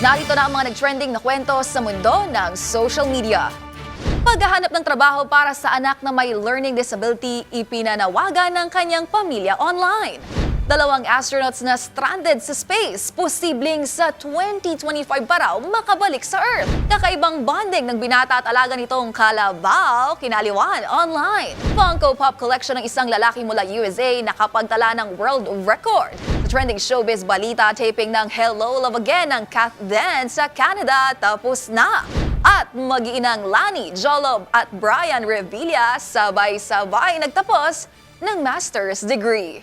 Narito na ang mga nag-trending na kwento sa mundo ng social media. Paghahanap ng trabaho para sa anak na may learning disability, ipinanawagan ng kanyang pamilya online. Dalawang astronauts na stranded sa space, posibleng sa 2025 pa raw makabalik sa Earth. Kakaibang bonding ng binata at alaga nitong Kalabaw, kinaliwan online. Funko Pop Collection ng isang lalaki mula USA nakapagtala ng world record. Trending showbiz balita, taping ng Hello Love Again ng Kath Den sa Canada tapos na. At mag-iinang Lani, Jolob at Brian Revilla sabay-sabay nagtapos ng master's degree.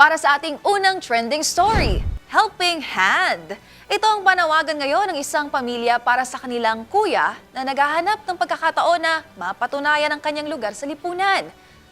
Para sa ating unang trending story, Helping Hand. Ito ang panawagan ngayon ng isang pamilya para sa kanilang kuya na naghahanap ng pagkakataon na mapatunayan ang kanyang lugar sa lipunan.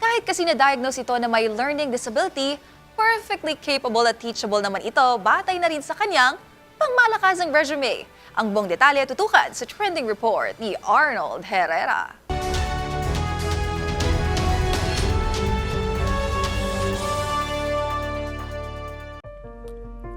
Kahit kasi na-diagnose ito na may learning disability, perfectly capable at teachable naman ito batay na rin sa kanyang pangmalakasang resume. Ang buong detalye tutukan sa trending report ni Arnold Herrera.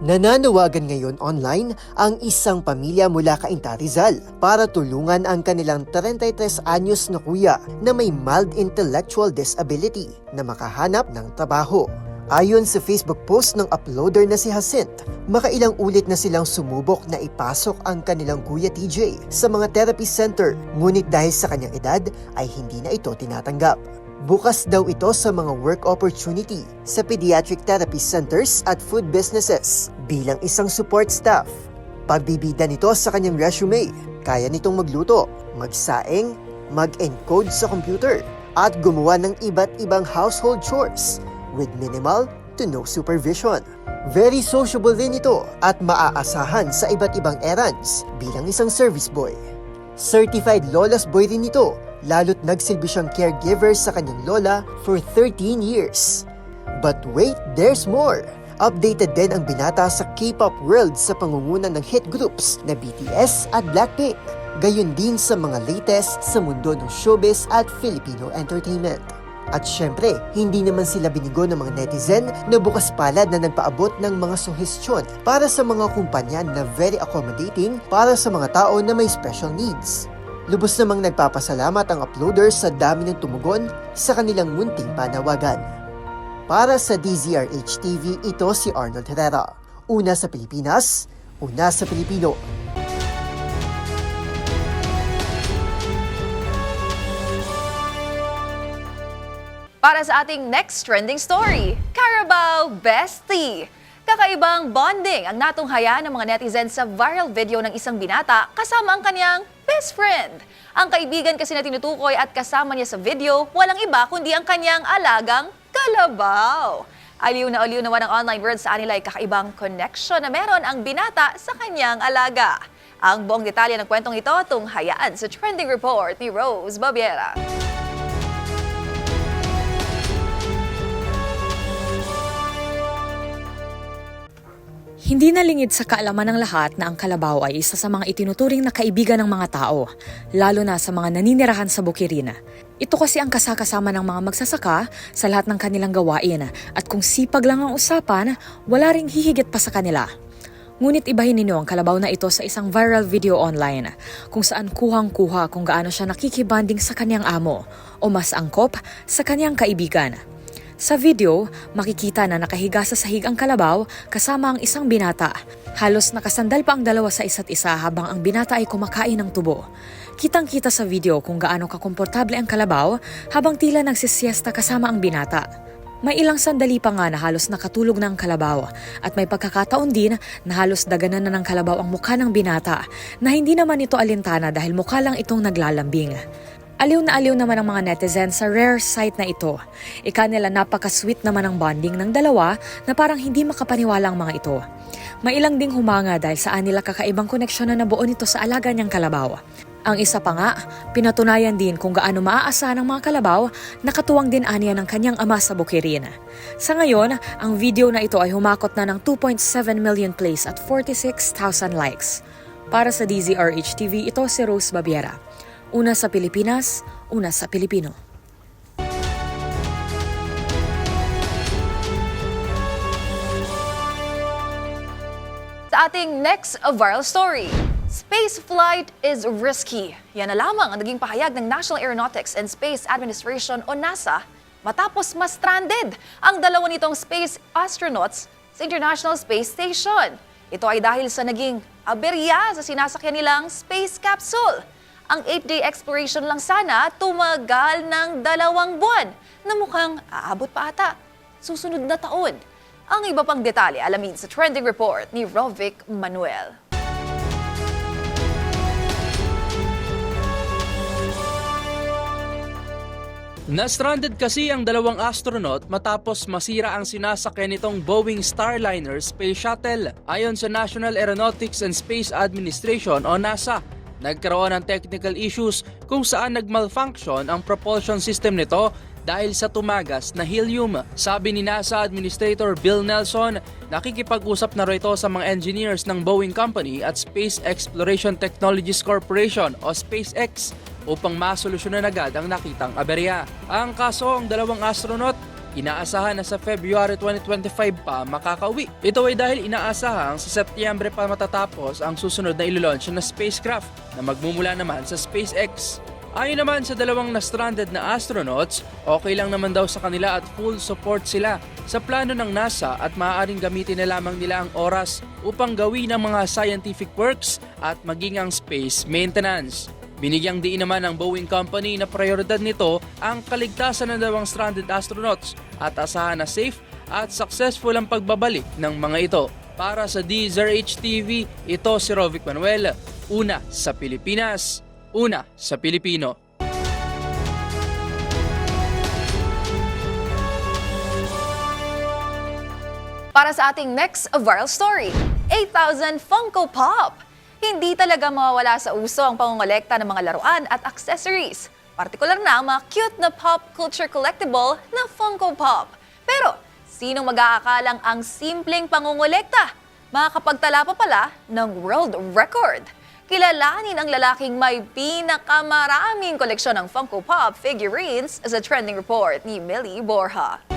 Nananawagan ngayon online ang isang pamilya mula Cainta Rizal para tulungan ang kanilang 33 anyos na kuya na may mild intellectual disability na makahanap ng trabaho. Ayon sa Facebook post ng uploader na si Hacint, makailang ulit na silang sumubok na ipasok ang kanilang kuya TJ sa mga therapy center ngunit dahil sa kanyang edad ay hindi na ito tinatanggap. Bukas daw ito sa mga work opportunity sa pediatric therapy centers at food businesses bilang isang support staff. Pagbibida nito sa kanyang resume, kaya nitong magluto, magsaing, mag-encode sa computer, at gumawa ng iba't ibang household chores with minimal to no supervision. Very sociable din ito at maaasahan sa iba't ibang errands bilang isang service boy. Certified Lola's Boy rin ito, lalo't nagsilbi siyang caregiver sa kanyang lola for 13 years. But wait, there's more! Updated din ang binata sa K-pop world sa pangunguna ng hit groups na BTS at Blackpink. Gayon din sa mga latest sa mundo ng showbiz at Filipino entertainment. At syempre, hindi naman sila binigo ng mga netizen na bukas palad na nagpaabot ng mga suhestyon para sa mga kumpanya na very accommodating para sa mga tao na may special needs. Lubos namang nagpapasalamat ang uploaders sa dami ng tumugon sa kanilang munting panawagan. Para sa DZRH TV, ito si Arnold Herrera. Una sa Pilipinas, una sa Pilipino. Para sa ating next trending story, Carabao Bestie. Kakaibang bonding ang natunghaya ng mga netizens sa viral video ng isang binata kasama ang kanyang best friend. Ang kaibigan kasi na tinutukoy at kasama niya sa video, walang iba kundi ang kanyang alagang kalabaw. Aliw na aliw naman ang online world sa anila ay kakaibang connection na meron ang binata sa kanyang alaga. Ang buong detalye ng kwentong ito tunghayaan sa trending report ni Rose Babiera. Hindi nalingid sa kaalaman ng lahat na ang kalabaw ay isa sa mga itinuturing na kaibigan ng mga tao, lalo na sa mga naninirahan sa bukirin. Ito kasi ang kasakasama ng mga magsasaka sa lahat ng kanilang gawain at kung sipag lang ang usapan, wala ring hihigit pa sa kanila. Ngunit ibahin ninyo ang kalabaw na ito sa isang viral video online kung saan kuhang-kuha kung gaano siya nakikibanding sa kanyang amo o mas angkop sa kanyang kaibigan. Sa video, makikita na nakahiga sa sahig ang kalabaw kasama ang isang binata. Halos nakasandal pa ang dalawa sa isa't isa habang ang binata ay kumakain ng tubo. Kitang-kita sa video kung gaano kakomportable ang kalabaw habang tila nagsisiesta kasama ang binata. May ilang sandali pa nga na halos nakatulog na ang kalabaw at may pagkakataon din na halos daganan na ng kalabaw ang mukha ng binata na hindi naman ito alintana dahil mukha lang itong naglalambing. Aliw na aliw naman ang mga netizen sa rare sight na ito. Ika nila napaka-sweet naman ang bonding ng dalawa na parang hindi makapaniwala ang mga ito. May ilang ding humanga dahil saan nila kakaibang koneksyon na nabuo nito sa alaga niyang kalabaw. Ang isa pa nga, pinatunayan din kung gaano maaasahan ng mga kalabaw, nakatuwang din aniya ng kanyang ama sa bukirin. Sa ngayon, ang video na ito ay humakot na ng 2.7 million plays at 46,000 likes. Para sa DZRH TV, ito si Rose Babiera. Una sa Pilipinas, una sa Pilipino. Sa ating next viral story, space flight is risky. Yan na lamang ang naging pahayag ng National Aeronautics and Space Administration o NASA matapos ma-stranded ang dalawa nitong space astronauts sa International Space Station. Ito ay dahil sa naging aberya sa sinasakyan nilang space capsule. Ang 8-day exploration lang sana tumagal ng dalawang buwan na mukhang aabot pa ata susunod na taon. Ang iba pang detalye alamin sa trending report ni Rovic Manuel. Na-stranded kasi ang dalawang astronaut matapos masira ang sinasakyan nitong Boeing Starliner Space Shuttle. Ayon sa National Aeronautics and Space Administration o NASA, nagkaroon ng technical issues kung saan nagmalfunction ang propulsion system nito dahil sa tumagas na helium. Sabi ni NASA Administrator Bill Nelson, nakikipag-usap na rito sa mga engineers ng Boeing Company at Space Exploration Technologies Corporation o SpaceX upang masolusyonan agad ang nakitang aberya. Ang kaso, ang dalawang astronaut Inaasahan na sa February 2025 pa makakauwi. Ito ay dahil inaasahang sa Setyembre pa matatapos ang susunod na ilo-launch na spacecraft na magmumula naman sa SpaceX. Ayon naman sa dalawang na-stranded na astronauts, okay lang naman daw sa kanila at full support sila sa plano ng NASA at maaaring gamitin na lamang nila ang oras upang gawin ang mga scientific works at maging ang space maintenance. Binigyang diin naman ng Boeing Company na prioridad nito ang kaligtasan ng dalawang stranded astronauts at asahan na safe at successful ang pagbabalik ng mga ito. Para sa DZRH TV, ito si Rovic Manuel, una sa Pilipinas, una sa Pilipino. Para sa ating next viral story, 8,000 Funko Pop! Hindi talaga mawawala sa uso ang pangongolekta ng mga laruan at accessories. Partikular na ang mga cute na pop culture collectible na Funko Pop. Pero, sinong mag-aakalang ang simpleng pangongolekta? Makakapagtala pa pala ng world record. Kilalanin ang lalaking may pinakamaraming koleksyon ng Funko Pop figurines sa trending report ni Millie Borja.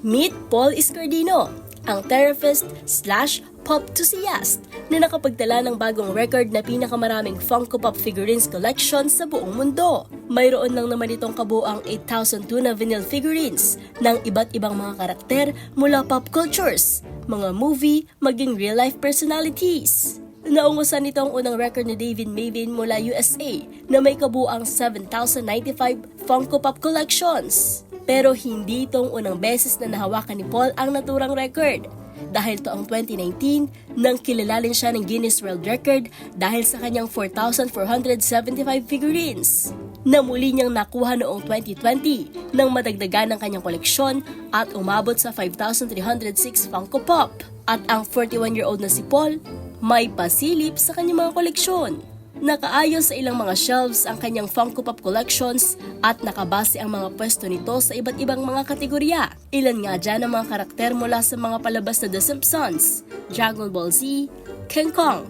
Meet Paul Iscardino, ang therapist slash pop enthusiast na nakapagtala ng bagong record na pinakamaraming Funko Pop figurines collection sa buong mundo. Mayroon lang naman itong kabuang 8,002 na vinyl figurines ng iba't ibang mga karakter mula pop cultures, mga movie, maging real-life personalities. Naungusan nito ang unang record ni David Mavin mula USA na may kabuang 7,095 Funko Pop collections. Pero hindi itong unang beses na nahawakan ni Paul ang naturang record. Dahil to ang 2019 nang kilalalin siya ng Guinness World Record dahil sa kanyang 4,475 figurines na muli niyang nakuha noong 2020 nang madagdagan ng kanyang koleksyon at umabot sa 5,306 Funko Pop. At ang 41-year-old na si Paul may pasilip sa kanyang mga koleksyon. Nakaayos sa ilang mga shelves ang kanyang Funko Pop collections at nakabase ang mga pwesto nito sa iba't ibang mga kategorya. Ilan nga dyan ang mga karakter mula sa mga palabas na The Simpsons, Dragon Ball Z, King Kong,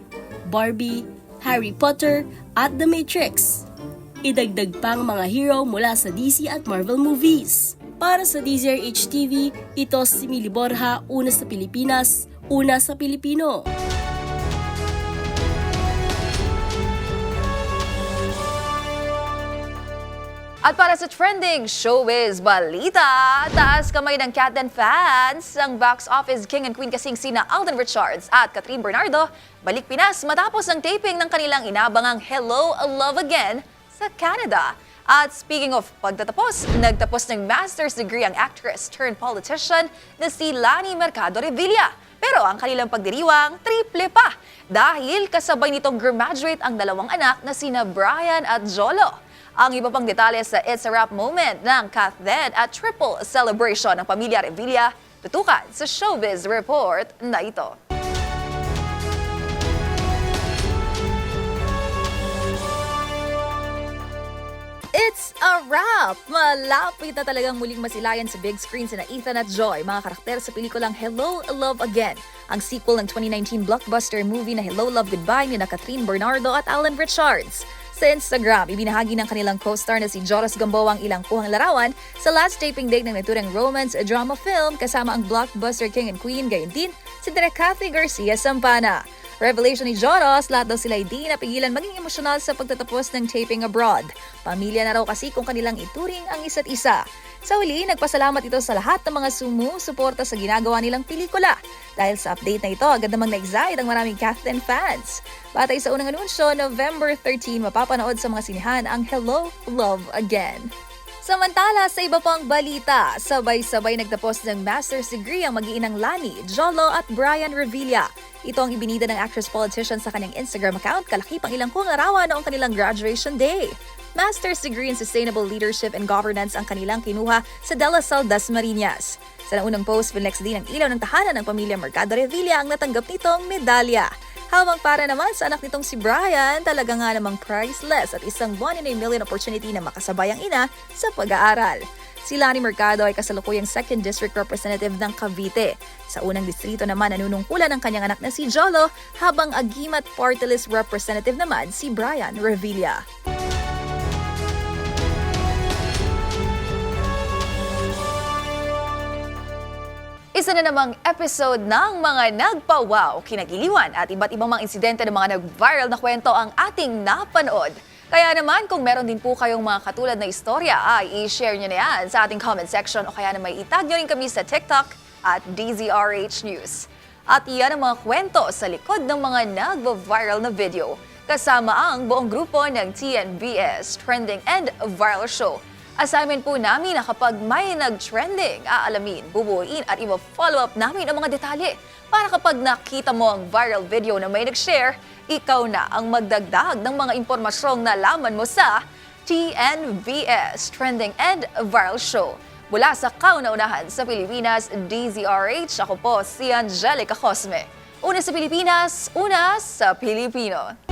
Barbie, Harry Potter at The Matrix. Idagdag pang mga hero mula sa DC at Marvel movies. Para sa DZRH TV, ito si Mili Borja, una sa Pilipinas, una sa Pilipino. At para sa trending showbiz balita, taas kamay ng Cat and fans ang box office king and queen kasing sina Alden Richards at Catherine Bernardo balik Pinas matapos ang taping ng kanilang inabangang Hello, Love Again sa Canada. At speaking of pagtatapos, nagtapos ng master's degree ang actress turned politician na si Lani Mercado Revilla. Pero ang kanilang pagdiriwang, triple pa dahil kasabay nitong graduate ang dalawang anak na sina Brian at Jolo. Ang iba pang detalye sa It's a Wrap moment ng Kath Then at triple celebration ng pamilya Revilla, tutukan sa Showbiz Report na ito. It's a wrap! Malapit na talagang muling masilayan sa big screen sina Ethan at Joy, mga karakter sa pelikulang Hello, Love Again, ang sequel ng 2019 blockbuster movie na Hello, Love, Goodbye ni na Catherine Bernardo at Alan Richards. Sa Instagram, ibinahagi ng kanilang co-star na si Joras Gamboa ang ilang kuhang larawan sa last taping date ng naturang romance drama film kasama ang blockbuster king and queen, gayon din si Direk Cathy Garcia Sampana. Revelation ni Joros, lahat daw sila hindi napigilan maging emosyonal sa pagtatapos ng taping abroad. Pamilya na raw kasi kung kanilang ituring ang isa't isa. Sa huli, nagpasalamat ito sa lahat ng mga sumusuporta sa ginagawa nilang pelikula. Dahil sa update na ito, agad namang na-excite ang maraming Kathleen fans. Batay sa unang anunsyo, November 13, mapapanood sa mga sinihan ang Hello, Love Again. Samantala, sa iba pang balita, sabay-sabay nagtapos ng master's degree ang mag-iinang Lani, Jolo at Brian Revilla. Ito ang ibinida ng actress-politician sa kanyang Instagram account kalakip ang ilang kung larawan noong kanilang graduation day. Master's degree in Sustainable Leadership and Governance ang kanilang kinuha sa De La Salle Dasmariñas. Sa naunang post, pinex din ang ilaw ng tahanan ng pamilya Mercado Revilla ang natanggap nitong medalya. Habang para naman sa anak nitong si Brian, talaga nga namang priceless at isang one in a million opportunity na makasabay ang ina sa pag-aaral. Si Lani Mercado ay kasalukuyang 2nd District Representative ng Cavite. Sa unang distrito naman nanunungkulan ang kanyang anak na si Jolo, habang Agimat Party Representative naman si Brian Revilla. Isa na namang episode ng mga nagpa-wow, kinagiliwan at iba't ibang mga insidente ng mga nag-viral na kwento ang ating napanood. Kaya naman kung meron din po kayong mga katulad na istorya ay i-share nyo na yan sa ating comment section o kaya naman itag nyo rin kami sa TikTok at DZRH News. At iyan ang mga kwento sa likod ng mga nag-viral na video kasama ang buong grupo ng TNBS Trending and Viral Show. Assignment po namin na kapag may nag-trending, aalamin, bubuuin at i-follow up namin ang mga detalye para kapag nakita mo ang viral video na may nag-share, ikaw na ang magdagdag ng mga impormasyong nalaman mo sa TNVS Trending and Viral Show. Mula sa kauna-unahan sa Pilipinas, DZRH, ako po si Angelica Cosme. Una sa Pilipinas, una sa Pilipino.